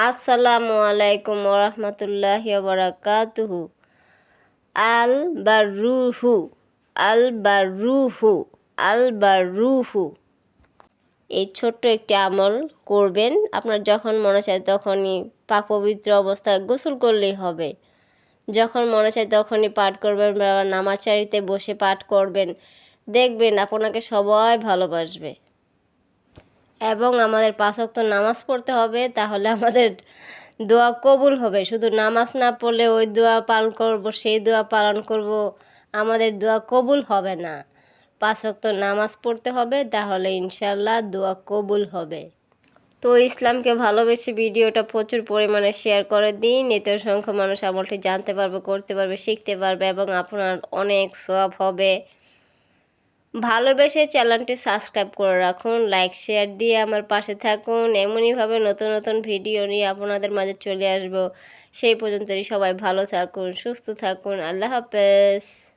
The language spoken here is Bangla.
আসসালামু আলাইকুম ওরহমতুল্লাহ বারাকাতুহু আল বারুহু আল বারুহু আল বারুহু এই ছোট্ট একটি আমল করবেন। আপনার যখন মনে চায় তখনই পাক পবিত্র অবস্থায় গোসল করলেই হবে। যখন মনে চায় তখনই পাঠ করবেন বা নামাচারিতে বসে পাঠ করবেন। দেখবেন আপনাকে সবাই ভালোবাসবে। এবং আমাদের পাঁচক্ত নামাজ পড়তে হবে, তাহলে আমাদের দোয়া কবুল হবে। শুধু নামাজ না পড়লে ওই দোয়া পালন করব, সেই দোয়া পালন করব, আমাদের দোয়া কবুল হবে না। পাঁচক্ত নামাজ পড়তে হবে, তাহলে ইনশাল্লাহ দোয়া কবুল হবে। তো ইসলামকে ভালোবেসে ভিডিওটা প্রচুর পরিমাণে শেয়ার করে দিন, এতে সংখ্যা মানুষ আমলটি জানতে পারবে, করতে পারবে, শিখতে পারবে এবং আপনার অনেক সব হবে। ভালোবেসে চ্যানেলটি সাবস্ক্রাইব করে রাখুন, লাইক, শেয়ার দিয়ে আমার পাশে থাকুন। এমনইভাবে নতুন নতুন ভিডিও নিয়ে আপনাদের মাঝে চলে আসব। সেই পর্যন্তই সবাই ভালো থাকুন, সুস্থ থাকুন। আল্লাহ হাফেজ।